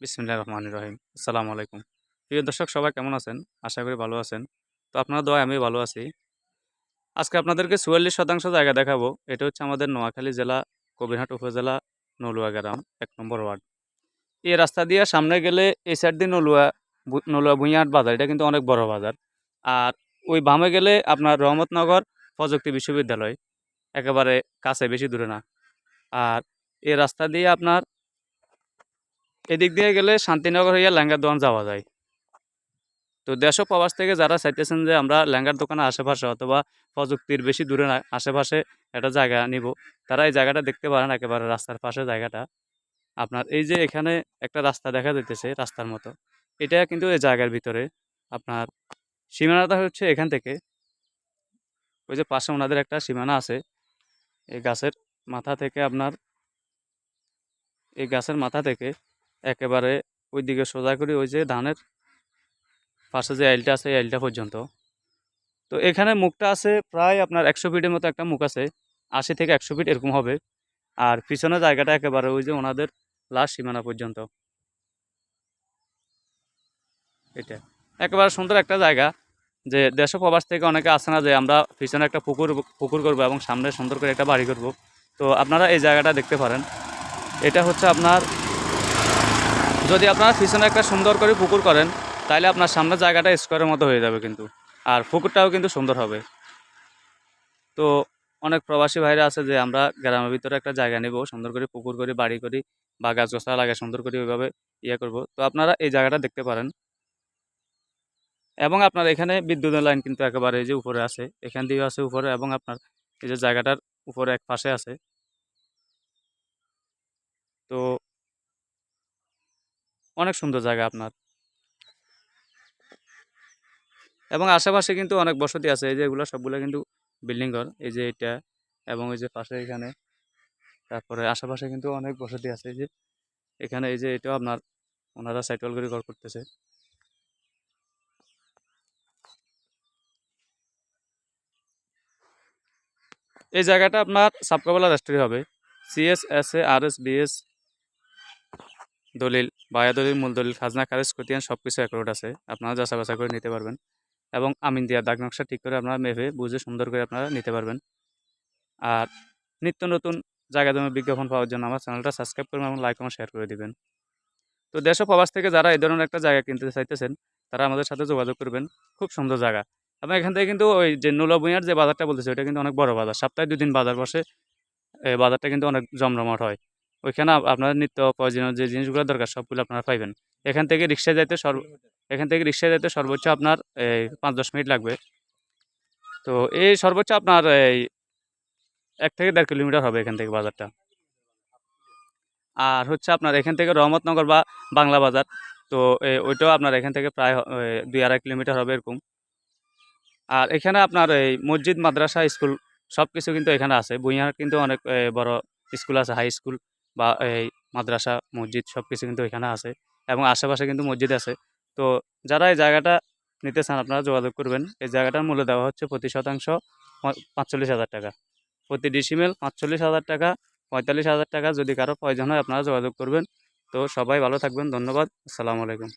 বিসমিল্লাহ রহমান রহিম। আসসালামু আলাইকুম। প্রিয় দর্শক, সবাই কেমন আছেন? আশা করি ভালো আছেন। তো আপনার দোয়া আমি ভালো আছি। আজকে আপনাদেরকে চুয়াল্লিশ শতাংশ জায়গা দেখাবো। এটা হচ্ছে আমাদের নোয়াখালী জেলা, কবিরহাট উপজেলা, নলুয়া গ্রাম, এক নম্বর ওয়ার্ড। এই রাস্তা দিয়ে সামনে গেলে এই সাইড দিয়ে নলুয়া নলুয়া ভুঁইয়াহাট বাজার, এটা কিন্তু অনেক বড় বাজার। আর ওই বামে গেলে আপনার রহমতনগর প্রযুক্তি বিশ্ববিদ্যালয়। একেবারে কাছে, বেশি দূরে না। আর এই রাস্তা দিয়ে আপনার এদিক দিয়ে গেলে শান্তিনগর হইয়া ল্যাঙ্গার দোকান যাওয়া যায়। তো দেশ প্রবাস থেকে যারা চাইতেছেন যে আমরা ল্যাঙ্গার দোকানের আশেপাশে অথবা প্রযুক্তির বেশি দূরে আশেপাশে একটা জায়গা নিব, তারা এই জায়গাটা দেখতে পারেন একেবারে রাস্তার পাশে জায়গাটা। আপনার এই যে এখানে একটা রাস্তা দেখা যাইতেছে রাস্তার মতো, এটা কিন্তু এই জায়গার ভিতরে। আপনার সীমানাটা হচ্ছে এখান থেকে। ওই যে পাশে ওনাদের একটা সীমানা আছে, এই গাছের মাথা থেকে আপনার, এই গাছের মাথা থেকে একেবারে ওই দিকে সোজা করি, ওই যে ধানের পাশে যে আইলটা আছে, এই আইলটা পর্যন্ত। তো এখানে মুখটা আছে প্রায় আপনার একশো ফিটের মতো একটা মুখ আছে, আশি থেকে একশো ফিট এরকম হবে। আর পিছনে জায়গাটা একেবারে ওই যে ওনাদের লাস্ট সীমানা পর্যন্ত। এটা একেবারে সুন্দর একটা জায়গা, যে দেশ প্রবাস থেকে অনেকে আসে না যে আমরা পিছনে একটা পুকুর পুকুর করব এবং সামনে সুন্দর করে একটা বাড়ি করব। তো আপনারা এই জায়গাটা দেখতে পারেন। এটা হচ্ছে আপনার যদি আপনারা পিছনে একটা সুন্দর করে পুকুর করেন তাহলে আপনার সামনে জায়গাটা স্কোয়ারের মতো হয়ে যাবে কিন্তু। আর পুকুরটাও কিন্তু সুন্দর হবে। তো অনেক প্রবাসী ভাইরা আছে যে আমরা গ্রামের ভিতরে একটা জায়গা নেব, সুন্দর করে পুকুর করি, বাড়ি করি বা গাছ গাছলা লাগে সুন্দর করে ওইভাবে ইয়ে করব। তো আপনারা এই জায়গাটা দেখতে পারেন। এবং আপনার এখানে বিদ্যুতের লাইন কিন্তু একেবারে এই যে উপরে আছে, এখান দিয়েও আছে উপরে এবং আপনার এই যে জায়গাটার উপরে এক পাশে আছে। তো অনেক সুন্দর জায়গা আপনার। এবং আশেপাশে কিন্তু অনেক বসতি আছে, এই যে এগুলো সবগুলো কিন্তু বিল্ডিং ঘর, এই যে এটা এবং এই যে পাশে এখানে, তারপরে আশেপাশে কিন্তু অনেক বসতি আছে, এই যে এখানে, এই যে এটাও আপনার ওনারা সাইকেল করে ঘর করতেছে। এই জায়গাটা আপনার সাবকাবলা রেস্ট্রি হবে CS S A R S BS দলিল। বায়া দলিল মূল দলিল খাজনা খারেজ খতিয়ান সব কিছু অ্যাকোর্ড আছে। আপনারা যাচা বাছা করে নিতে পারবেন। এবং আমিন দিয়া দাগ নকশা ঠিক করে আপনারা মেপে বুঝে সুন্দর করে আপনারা নিতে পারবেন। আর নিত্য নতুন জায়গা জমি বিজ্ঞাপন পাওয়ার জন্য আমার চ্যানেলটা সাবস্ক্রাইব করবেন এবং লাইক এবং শেয়ার করে দিবেন। তো দেশ প্রবাস থেকে যারা এই ধরনের একটা জায়গা কিনতে চাইতেছেন, তারা আমাদের সাথে যোগাযোগ করবেন। খুব সুন্দর জায়গা। এবং এখান থেকে কিন্তু ওই যে নুলা ভুঁইয়ার যে বাজারটা বলতেছে, ওইটা কিন্তু অনেক বড় বাজার। সপ্তাহে দুদিন বাজার বসে এই বাজারটা কিন্তু অনেক জমজমাট হয়। ওইখানে আপনার নিত্য প্রয়োজনীয় যে জিনিসগুলো দরকার সবগুলো আপনারা পাইবেন। এখান থেকে রিক্সায় যাইতে সর্ব এখান থেকে রিক্সায় যাইতে সর্বোচ্চ আপনার এই পাঁচ দশ মিনিট লাগবে। তো এই সর্বোচ্চ আপনার এই এক থেকে দেড় কিলোমিটার হবে এখান থেকে বাজারটা। আর হচ্ছে আপনার এখান থেকে রহমতনগর বা বাংলা বাজার। তো ওইটাও আপনার এখান থেকে প্রায় দুই আড়াই কিলোমিটার হবে এরকম। আর এখানে আপনার এই মসজিদ মাদ্রাসা স্কুল সব কিছু কিন্তু এখানে আছে। বুইয়ার কিন্তু অনেক বড় স্কুল আছে হাই স্কুল। বা এই মাদ্রাসা, মসজিদ সব কিছু কিন্তু ওইখানে আছে এবং আশেপাশে কিন্তু মসজিদ আছে। তো যারা এই জায়গাটা নিতে চান আপনারা যোগাযোগ করবেন। এই জায়গাটার মূল্য দেওয়া হচ্ছে প্রতি শতাংশ পাঁচচল্লিশ হাজার টাকা। প্রতি ডিসিমেল পাঁচচল্লিশ হাজার টাকা, পঁয়তাল্লিশ হাজার টাকা যদি কারও প্রয়োজন হয় আপনারা যোগাযোগ করবেন। তো সবাই ভালো থাকবেন, ধন্যবাদ, আসসালামু আলাইকুম।